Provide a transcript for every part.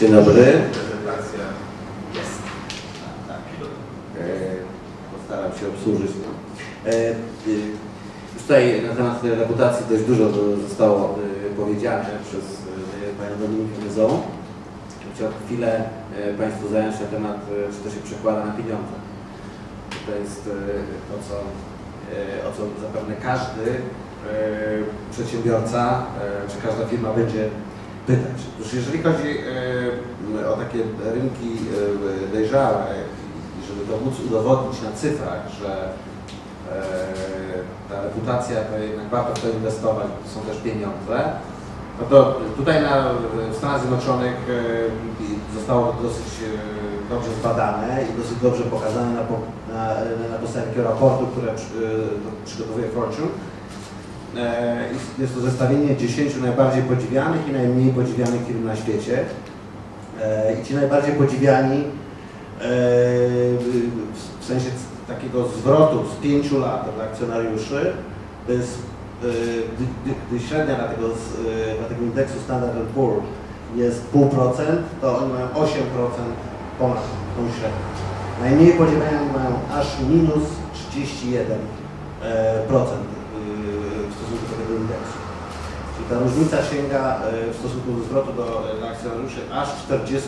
Dzień dobry. Prezentacja jest. E, Postaram się obsłużyć. E, e, Już tutaj na temat reputacji dość dużo zostało e, powiedziane przez e, Panią Dominikę Myzą. Chciałbym chwilę e, Państwu zająć na temat, e, czy to się przekłada na pieniądze. To jest e, to, co, e, o co zapewne każdy e, przedsiębiorca, e, czy każda firma będzie pytać. Otóż jeżeli chodzi e, o takie rynki e, dojrzałe i żeby to móc udowodnić na cyfrach, że e, ta reputacja to jednak warto w to inwestować, to są też pieniądze, no to tutaj na, w Stanach Zjednoczonych zostało to dosyć dobrze zbadane i dosyć dobrze pokazane na, na, na podstawie takiego raportu, które przy, przygotowuje Fortune. E, jest- to zestawienie 10 najbardziej podziwianych i najmniej podziwianych firm na świecie. E, I ci najbardziej podziwiani e, w- sensie takiego zwrotu z 5 lat dla akcjonariuszy, to jest, gdy, gdy, średnia dla tego, dla tego indeksu Standard Poor jest 0,5%, to oni mają 8% ponad tą średnią. Najmniej podziwiani mają aż minus 31% e, procent, e, w stosunku do tego indeksu. Czyli ta różnica sięga e, w stosunku do zwrotu do e, akcjonariuszy aż 40%.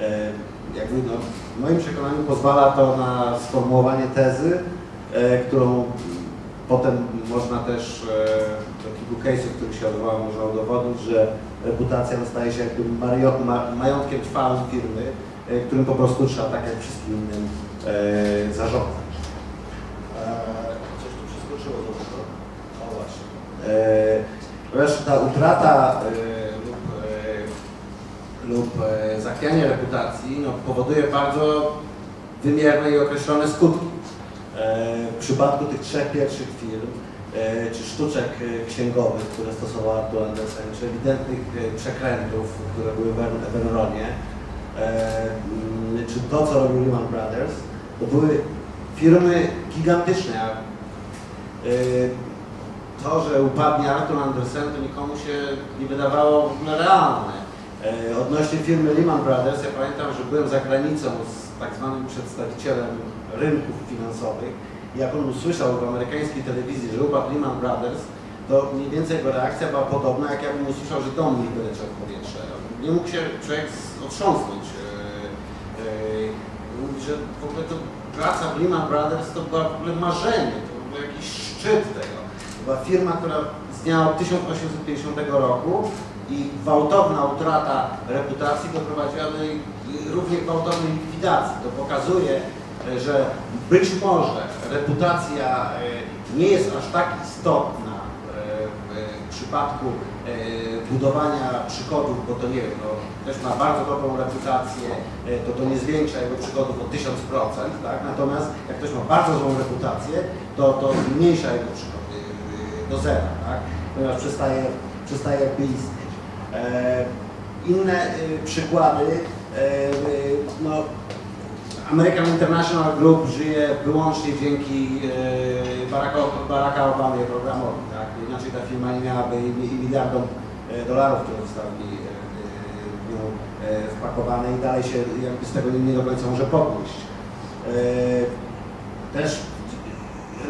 E, Jakby no, w moim przekonaniu pozwala to na sformułowanie tezy, którą potem można też do kilku case'ów, których się odwołałem, można udowodnić, że reputacja staje się jakby majątkiem trwałym firmy, którym po prostu trzeba tak jak wszystkim innym zarządzać. E, Coś tu przeskoczyło do tego. O właśnie. E, Ponieważ ta utrata e, lub, e, lub e, zachwianie reputacji no, powoduje bardzo wymierne i określone skutki. W przypadku tych trzech pierwszych firm, czy sztuczek księgowych, które stosował Arthur Andersen, czy ewidentnych przekrętów, które były w En- w Enronie, czy to, co robił Lehman Brothers, to były firmy gigantyczne. To, że upadnie Arthur Andersen, to nikomu się nie wydawało w ogóle realne. E, Odnośnie firmy Lehman Brothers, ja pamiętam, że byłem za granicą z tak zwanym przedstawicielem rynków finansowych i jak on usłyszał w amerykańskiej telewizji, że upadł Lehman Brothers, to mniej więcej jego reakcja była podobna, jak ja bym usłyszał, że dom mi wyleciał w powietrze. Nie mógł się człowiek otrząsnąć. E, e, że w ogóle to praca w Lehman Brothers to była w ogóle marzenie, to był jakiś szczyt tego. Była firma, która istniała od 1850 roku i gwałtowna utrata reputacji doprowadziła do jej równie gwałtownej likwidacji. To pokazuje, że być może reputacja e, nie jest aż tak istotna e, w przypadku e, budowania przychodów, bo to nie wiem, no, ktoś ma bardzo dobrą reputację, to to nie zwiększa jego przychodów o 1000%, tak? natomiast jak ktoś ma bardzo złą reputację, to to zmniejsza jego przychody do zera, tak? ponieważ przestaje, przestaje jakby istnieć. E, Inne e, przykłady, e, e, no, American International Group żyje wyłącznie dzięki e, Baracka, Obamie programowi, tak? Inaczej ta firma nie miałaby miliardom e, dolarów, które zostały e, w nią wpakowane i dalej się jakby z tego nie, do końca może podnieść. Też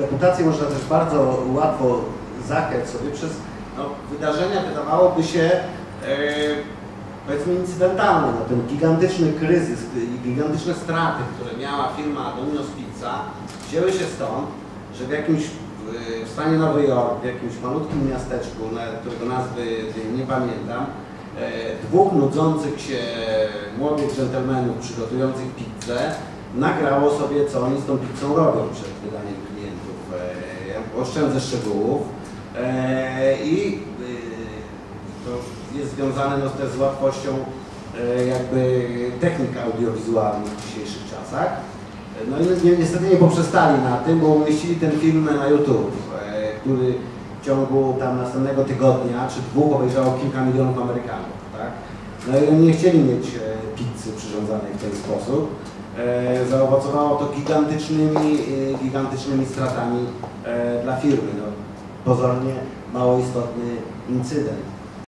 reputację można też bardzo łatwo zakrać sobie przez no, wydarzenia, wydawałoby się, e, powiedzmy incydentalne, no, ten gigantyczny kryzys i gigantyczne straty, które miała firma Domino's Pizza, wzięły się stąd, że w jakimś w stanie Nowy Jork, w jakimś malutkim miasteczku, którego nazwy nie pamiętam, e, dwóch nudzących się młodych dżentelmenów przygotujących pizzę nagrało sobie, co oni z tą pizzą robią przed wydaniem klientów. E, Ja oszczędzę szczegółów. E, I y, to jest związane no, też z łatwością e, jakby technik audiowizualnych w dzisiejszych czasach. E, No i ni- niestety nie poprzestali na tym, bo umieścili ten film na YouTube, e, który w ciągu tam następnego tygodnia czy dwóch obejrzało kilka milionów Amerykanów. Tak? No i oni nie chcieli mieć e, pizzy przyrządzanej w ten sposób. E, Zaowocowało to gigantycznymi, e, gigantycznymi stratami e, dla firmy. No, pozornie mało istotny incydent.